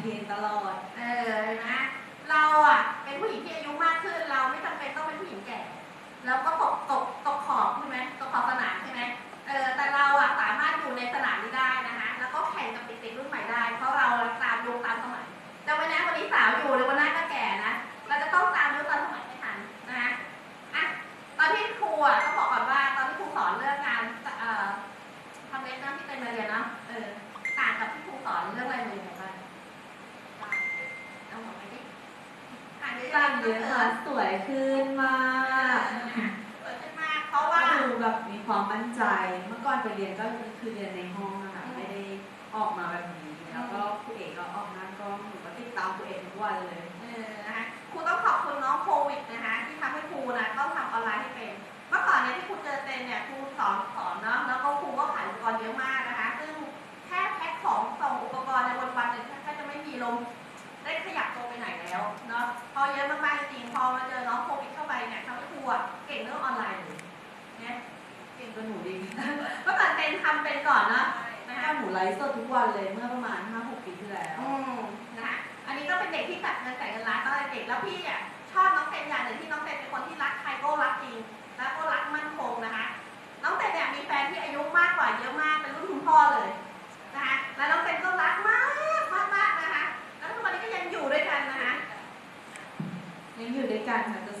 เทรนตลอด เออนไหมเราอะเป็นผู้หญิงที่อายุมากขึ้น เราไม่จำเป็นต้องเป็นผู้หญิงแก่แล้วก็ตกตกตกขอบใช่ไหมตกขอบสนามใช่ไหมเออแต่เราอะสามารถอยู่ในสนามนี้ได้นะคะ แล้วก็แข่งกับเด็กๆรุ่นใหม่ได้ เพราะเราตามยุคตามสมัยแต่วันนี้วันนี้สาวอยู่เลยวันหน้าก็แก่นะ เราจะต้องตามยุคตามสมัยให้ทันนะคะอะตอนที่ครูอะ ต่างเยอะต่างเยอะค่ะสวยขึ้นมากเปิดขึ้นมากเพราะว่าก็ดูแบบมีความมั่นใจ เมื่อก่อนไปเรียนก็คือเรียนในห้องนะคะไม่ได้ออกมาแบบนี้ แล้วก็ครูเอกก็ออกหน้ากล้องหนูก็ติดตามครูเอกทุกวันเลยเออนะคะครูต้องขอบคุณน้องโควิดนะคะที่ทำให้ครูนะต้องทำออนไลน์ให้เป็น เมื่อก่อนเนี่ยที่ครูเจอเต็นเนี่ยครูสอนสอนเนาะแล้วก็ครูก็ขายอุปกรณ์เยอะมากนะคะ ซึ่งแค่แพ็คของส่งอุปกรณ์ในวันวันๆเนี่ยแทบจะไม่มีลม นาะพอเยอะมากๆจริงพอมาเจอน้องโควิดเข้าไปเนี่ยทำให้ครูอะเก่งเรื่องออนไลน์เลยเนี่ยเก่งกว่าหนูดีเมื่อก่อนเต็นทำเป็นก่อนเนาะนะถ้าคะหนูไลฟ์สดทุกวันเลยเมื่อประมาณ5-6ปีที่แล้วอืมนะคะอันนี้ก็เป็นเด็กที่ตัดเงินแต่ายเงินล้านตั้งแต่เด็กแล้วพี่อะชอบน้องเต็นอย่างหนึ่งที่น้องเต็นเป็น back